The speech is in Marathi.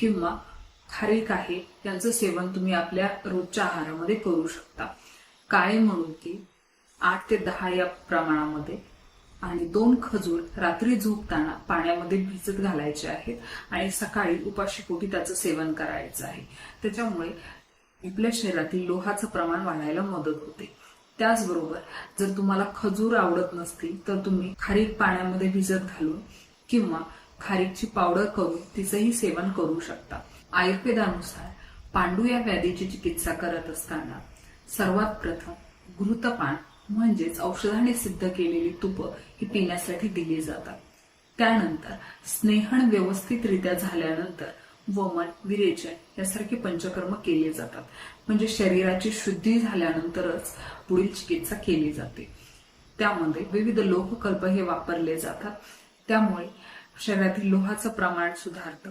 किंवा खारीक आहे यांचं सेवन तुम्ही आपल्या रोजच्या आहारामध्ये करू शकता. काळे म्हणून की आठ ते दहा या प्रमाणामध्ये आणि दोन खजूर रात्री झोपताना पाण्यामध्ये भिजत घालायचे आहेत आणि सकाळी उपाशी पोटी त्याचं सेवन करायचं आहे. त्याच्यामुळे आपल्या शरीरातील लोहाचं प्रमाण वाढायला मदत होते. त्याचबरोबर जर तुम्हाला खजूर आवडत नसतील तर तुम्ही खारीक पाण्यामध्ये भिजत घालून किंवा खारीकची पावडर करून तिचंही सेवन करू शकता. आयुर्वेदानुसार पांडू या व्याधीची चिकित्सा करत असताना सर्वात प्रथम घृतपान म्हणजेच औषधाने सिद्ध केलेली तुप ही पिण्यासाठी दिली जातात. त्यानंतर स्नेहण व्यवस्थितरित्या झाल्यानंतर वमन विरेचन यासारखे पंचकर्म केले जातात. म्हणजे शरीराची शुद्धी झाल्यानंतरच पुढील चिकित्सा केली जाते. त्यामध्ये विविध लोककल्प हे वापरले जातात. त्यामुळे शरीरातील लोहाचं प्रमाण सुधारतं.